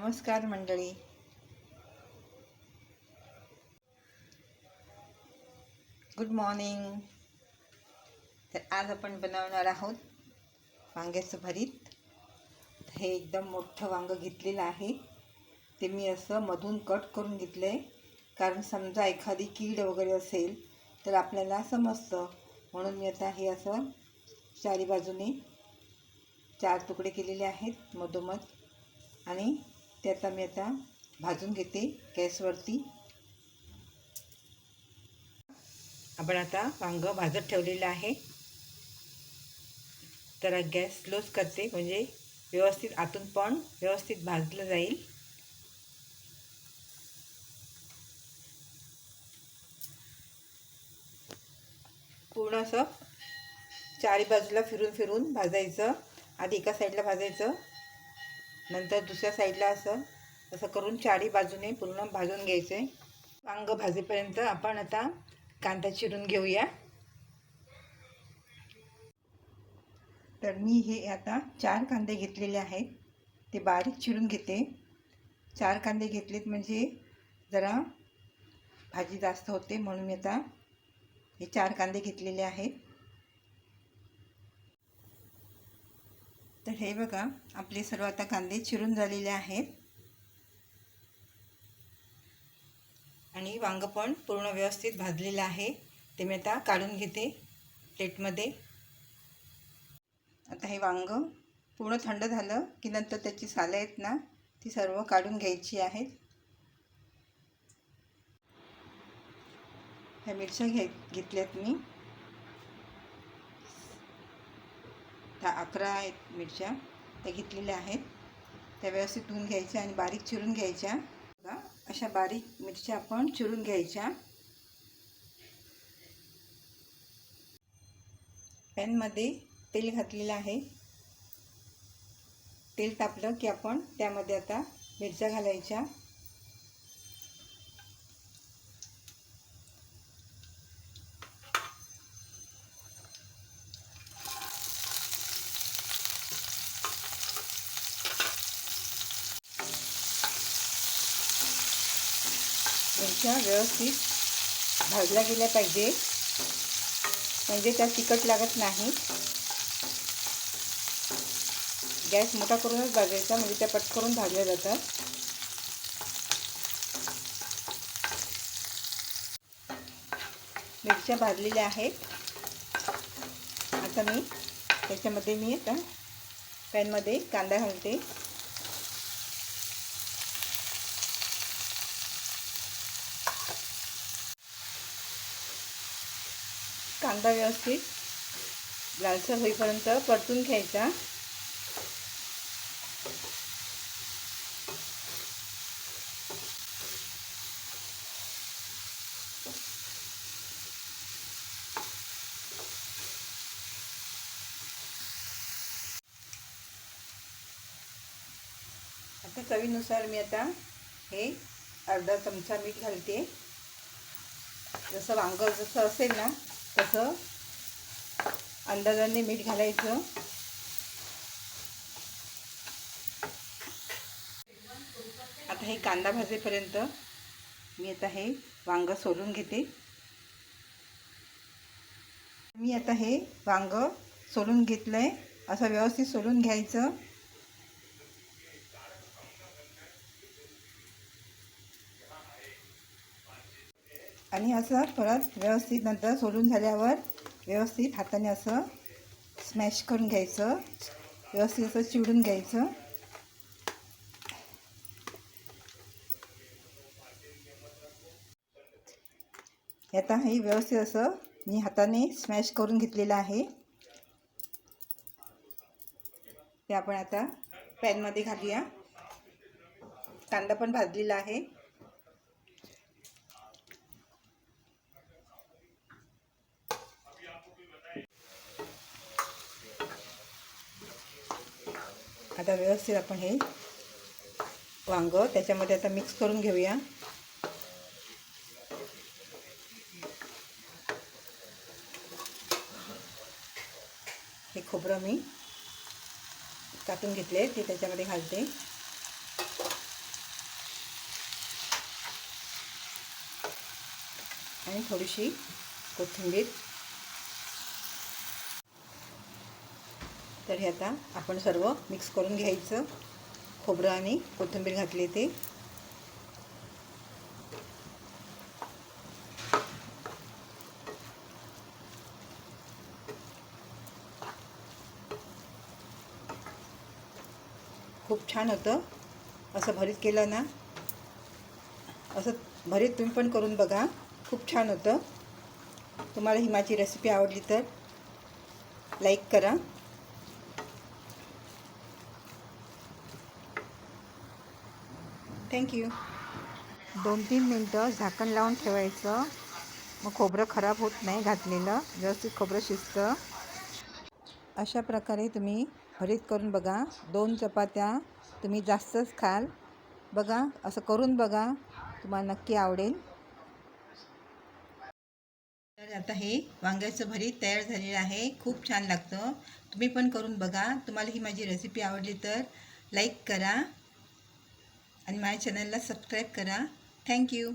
नमस्कार मंडळी. Good morning तर आज आपण बनवणार आहोत वांग्याचं भरीत. हे एकदम मोठं वांगं घेतलेलं आहे. ते मी असं मधून कट करून घेतलं आहे कारण समजा एखादी कीड वगैरे असेल तर आपल्याला समजतं. म्हणून मी आता हे असं चारी बाजूने चार तुकडे केलेले आहेत मधोमध. आणि ते आता मी आता भाजून घेते गॅसवरती. आपण आता वांगं भाजत ठेवलेलं आहे. तर गॅस स्लोच करते म्हणजे व्यवस्थित आतून पण व्यवस्थित भाजलं जाईल. पूर्ण असं चारी बाजूला फिरून फिरून भाजायचं. आधी एका साईडला भाजायचं. नंतर दुसऱ्या साईडला असं असं करून चारी बाजूने पूर्ण भाजून घ्यायचे. वांग भाजेपर्यंत आपण आता कांदा चिरून घेऊया. तर मी हे आता चार कांदे घेतलेले आहेत. ते बारीक चिरून घेते. चार कांदे घेतलेत म्हणजे जरा भाजी जास्त होते म्हणून मी आता हे चार कांदे घेतलेले आहेत. तर हे बघा आपले सर्व आता कांदे चिरून झालेले आहेत. आणि वांग पण पूर्ण व्यवस्थित भाजलेलं आहे. ते मी आता काढून घेते प्लेटमध्ये. आता हे वांग पूर्ण थंड झालं की नंतर त्याची सालं आहेत ना ती सर्व काढून घ्यायची आहेत. ह्या मिरच्या घे घेतल्यात मी. त्या अकरा आहेत मिरच्या त्या घेतलेल्या आहेत. त्या व्यवस्थित धुवून घ्यायच्या आणि बारीक चिरून घ्यायच्या. बघा अशा बारीक मिरच्या आपण चिरून घ्यायच्या. पॅनमध्ये तेल घातलेलं आहे. तेल तापलं की आपण त्यामध्ये आता मिरच्या घालायच्या. मिरच्या व्यवस्थित भाजल्या गेल्या पाहिजे. म्हणजे त्या तिखट लागत नाही. गॅस मोठा करूनच भाजायचा म्हणजे त्या पटकरून भाजल्या जातात. मिरच्या भाजलेल्या आहेत. आता मी त्याच्यामध्ये मी आता पॅनमध्ये कांदा घालते. कांदा व्यवस्थित लालसर होईपर्यंत परतून घ्यायचा. आता चवीनुसार मी आता हे अर्धा चमचा मीठ घालते. जसं वांग जसं असेल ना तसं अंदाजाने मीठ घालायचं. आता हे कांदा भाजेपर्यंत मी आता हे वांग सोलून घेते. मी आता हे वांग सोलून घेतलं आहे असं व्यवस्थित सोलून घ्यायचं. आणि असं परत व्यवस्थित नंतर सोलून झाल्यावर व्यवस्थित हाताने असं स्मॅश करून घ्यायचं. व्यवस्थित असं चिवडून घ्यायचं. आता हे व्यवस्थित असं मी हाताने स्मॅश करून घेतलेलं आहे. ते आपण आता पॅनमध्ये घालूया. कांदा पण भाजलेला आहे. आता व्यवस्थित आपण हे वांगं त्याच्यामध्ये आता मिक्स करून घेऊया. हे खोबरं मी कापून घेतले ते त्याच्यामध्ये घालते. आणि थोडीशी कोथिंबीर. तर हे आता आपण सर्व मिक्स करून घ्यायचं. खोबरं आणि कोथिंबीर घातली ते. खूप छान होतं. असं भरीत केलं ना? असं भरीत तुम्ही पण करून बघा. खूप छान होतं. तुम्हाला ही माझी रेसिपी आवडली तर लाईक करा. थँक्यू दोन तीन मिनटं झाकण लावून ठेवायचं. मग खोबरं खराब होत नाही घातलेलं. व्यवस्थित खोबरं शिजतं. अशा प्रकारे तुम्ही भरीत करून बघा. दोन चपात्या तुम्ही जास्तच खाल. बघा असं करून बघा. तुम्हाला नक्की आवडेल. तर आता हे वांग्याचं भरीत तयार झालेलं आहे. खूप छान लागतं. तुम्ही पण करून बघा. तुम्हाला ही माझी रेसिपी आवडली तर लाईक करा. आणि माझ्या चॅनलला सबस्क्राईब करा. थँक्यू